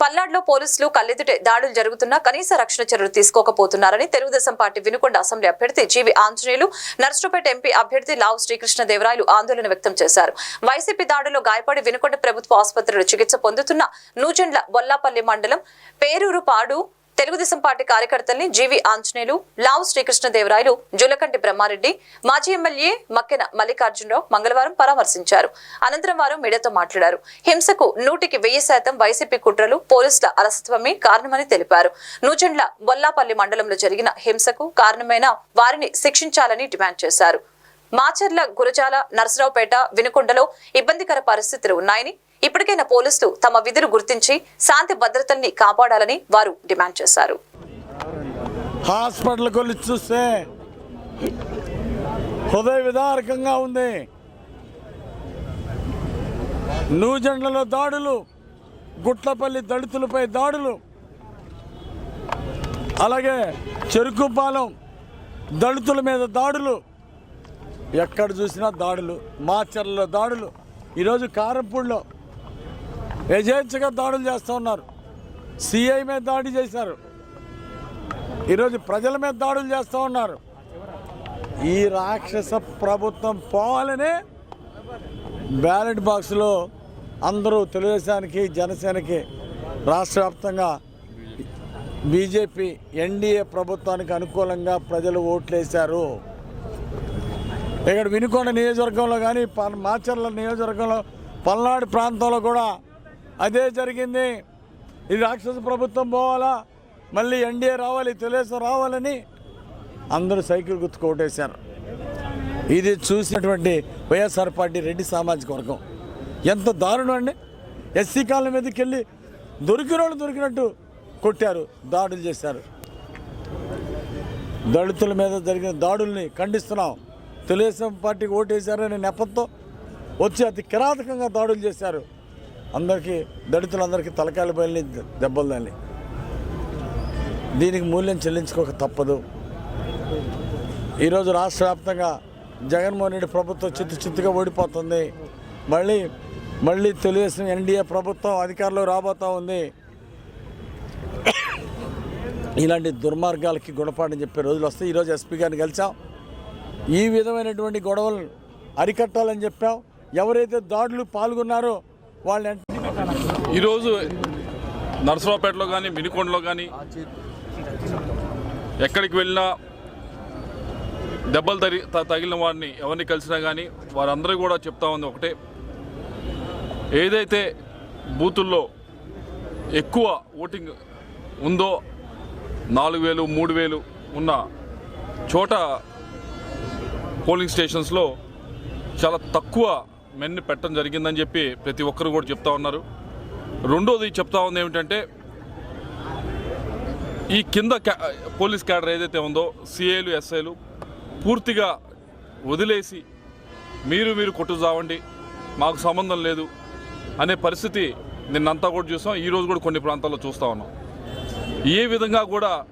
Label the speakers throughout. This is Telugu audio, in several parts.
Speaker 1: పల్నాడులో పోలీసులు కల్లెదుటే దాడులు జరుగుతున్నా కనీస రక్షణ చర్యలు తీసుకోకపోతున్నారని తెలుగుదేశం పార్టీ వినుకొండ అసెంబ్లీ అభ్యర్థి జీవి ఆంజనేయులు నర్సరావుపేట ఎంపీ అభ్యర్థి లావు శ్రీకృష్ణ దేవరాయలు ఆందోళన వ్యక్తం చేశారు. వైసీపీ దాడుల్లో గాయపడి వినుకొండ ప్రభుత్వ ఆసుపత్రిలో చికిత్స పొందుతున్న నూజెండ్ల బొల్లాపల్లి మండలం పేరూరు పాడు తెలుగుదేశం పార్టీ కార్యకర్తల్ని జీవి ఆంజనేయులు లావు శ్రీకృష్ణదేవరాయలు జులకంటి బ్రహ్మారెడ్డి మాజీ ఎమ్మెల్యే మక్కెన మల్లికార్జునరావు మంగళవారం పరామర్శించారు. అనంతరం వారు మీడియాతో మాట్లాడారు. హింసకు నూటికి వెయ్యి శాతం వైసీపీ కుట్రలు పోలీసుల అలసత్వమే కారణమని తెలిపారు. నూజెండ్ల బొల్లాపల్లి మండలంలో జరిగిన హింసకు కారణమైన వారిని శిక్షించాలని డిమాండ్ చేశారు. మాచర్ల గురజాల నరసరావుపేట వినుకొండలో ఇబ్బందికర పరిస్థితులు ఉన్నాయని ఇప్పటికైనా పోలీసులు తమ విధులు గుర్తించి శాంతి భద్రతల్ని కాపాడాలని వారు డిమాండ్ చేశారు.
Speaker 2: హాస్పిటల్ వెళ్ళి చూస్తే హృదయ విదారకంగా ఉంది. నూజెండ్లలో దాడులు గుట్లపల్లి దళితులపై దాడులు అలాగే చెరుకుపాలెం దళితుల మీద దాడులు ఎక్కడ చూసినా దాడులు మాచర్లలో దాడులు. ఈరోజు కారంపూడిలో యజేచ్ఛగా దాడులు చేస్తూ ఉన్నారు. సిఐ మీద దాడి చేశారు. ఈరోజు ప్రజల మీద దాడులు చేస్తూ ఉన్నారు. ఈ రాక్షస ప్రభుత్వం పోవాలనే బ్యాలెట్ బాక్స్లో అందరూ తెలుగుదేశానికి జనసేనకి రాష్ట్ర వ్యాప్తంగా బీజేపీ ఎన్డీఏ ప్రభుత్వానికి అనుకూలంగా ప్రజలు ఓట్లేశారు. ఇక్కడ వినుకొండ నియోజకవర్గంలో కానీ మాచర్ల నియోజకవర్గంలో పల్నాడు ప్రాంతంలో కూడా అదే జరిగింది. ఇది రాక్షస ప్రభుత్వం పోవాలా మళ్ళీ ఎన్డీఏ రావాలి తెలుగుదేశం రావాలని అందరూ సైకిల్ గుర్తుకోటేశారు ఇది చూసినటువంటి వైఎస్ఆర్ పార్టీ రెడ్డి సామాజిక వర్గం. ఎంత దారుణం అండి. ఎస్సీ కాలం మీదకి వెళ్ళి దొరికిన వాళ్ళు దొరికినట్టు కొట్టారు దాడులు చేశారు. దళితుల మీద జరిగిన దాడుల్ని ఖండిస్తున్నాం. తెలుగుదేశం పార్టీకి ఓటేశారనే నెపంతో వచ్చి అతి కిరాతకంగా దాడులు చేశారు. అందరికీ దళితులందరికీ తలకాయలు బయలు దెబ్బలు దాన్ని దీనికి మూల్యం చెల్లించుకోక తప్పదు. ఈరోజు రాష్ట్ర వ్యాప్తంగా జగన్మోహన్ రెడ్డి ప్రభుత్వం చిత్తు చిత్తుగా ఓడిపోతుంది. మళ్ళీ మళ్ళీ తెలుగుదేశం ఎన్డీఏ ప్రభుత్వం అధికారంలో రాబోతూ ఉంది. ఇలాంటి దుర్మార్గాలకి గుణపాఠం చెప్పే రోజులు వస్తాయి. ఈరోజు ఎస్పీ గారిని కలిసాం. ఈ విధమైనటువంటి గొడవలు అరికట్టాలని చెప్పాం ఎవరైతే దాడులు పాల్గొన్నారో వాళ్ళని
Speaker 3: ఈరోజు నరసరావుపేటలో కానీ మినికొండలో కానీ ఎక్కడికి వెళ్ళినా దెబ్బలు తరి త- తగిలిన వారిని ఎవరిని కలిసినా కానీ వారందరూ కూడా చెప్తా ఉంది ఒకటే. ఏదైతే బూతుల్లో ఎక్కువ ఓటింగ్ ఉందో నాలుగు వేలు మూడు వేలు ఉన్న చోట పోలింగ్ స్టేషన్స్లో చాలా తక్కువ మెన్ని పెట్టడం జరిగిందని చెప్పి ప్రతి ఒక్కరు కూడా చెప్తా ఉన్నారు. రెండోది చెప్తా ఉంది ఏమిటంటే ఈ కింద క్యా- పోలీస్ క్యాడర్ ఏదైతే ఉందో సిఏలు ఎస్ఐలు పూర్తిగా వదిలేసి మీరు మీరు కొట్టు చావండి మాకు సంబంధం లేదు అనే పరిస్థితి నిన్నంతా కూడా చూసాం. ఈరోజు కూడా కొన్ని ప్రాంతాల్లో చూస్తూ ఉన్నాం. ఏ విధంగా కూడా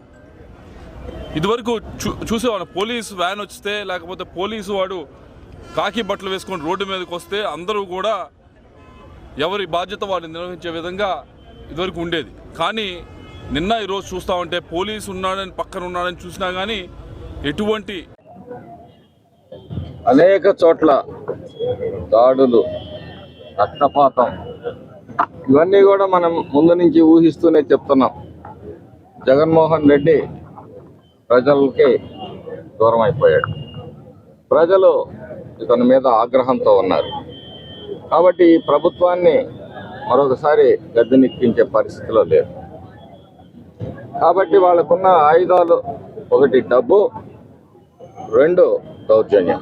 Speaker 3: ఇదివరకు చూ చూసేవాళ్ళం. పోలీస్ వ్యాన్ వస్తే లేకపోతే పోలీసు వాడు కాకి బట్టలు వేసుకొని రోడ్డు మీదకి వస్తే అందరూ కూడా ఎవరి బాధ్యత వారిని నిర్వహించే విధంగా ఇదివరకు ఉండేది. కానీ నిన్న ఈరోజు చూస్తూ ఉంటే పోలీసు ఉన్నాడని పక్కన ఉన్నాడని చూసినా కానీ ఎటువంటి
Speaker 4: అనేక చోట్ల దాడులు రక్తపాతం ఇవన్నీ కూడా మనం ముందు నుంచి ఊహిస్తూనే చెప్తున్నాం. జగన్మోహన్ రెడ్డి ప్రజలకి దూరం అయిపోయాడు ప్రజలు ఇతని మీద ఆగ్రహంతో ఉన్నారు. కాబట్టి ఈ ప్రభుత్వాన్ని మరొకసారి గద్దెనెక్కించే పరిస్థితిలో లేదు కాబట్టి వాళ్ళకున్న ఆయుధాలు ఒకటి డబ్బు రెండు దౌర్జన్యం.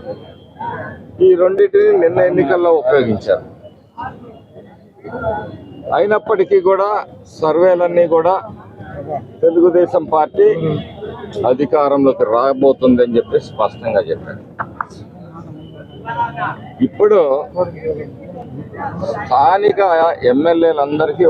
Speaker 4: ఈ రెండింటిని నిన్న ఎన్నికల్లో ఉపయోగించారు. అయినప్పటికీ కూడా సర్వేలన్నీ కూడా తెలుగుదేశం పార్టీ అధికారంలోకి రాబోతుందని చెప్పి స్పష్టంగా చెప్పారు. ఇప్పుడు స్థానిక ఎమ్మెల్యేలందరికీ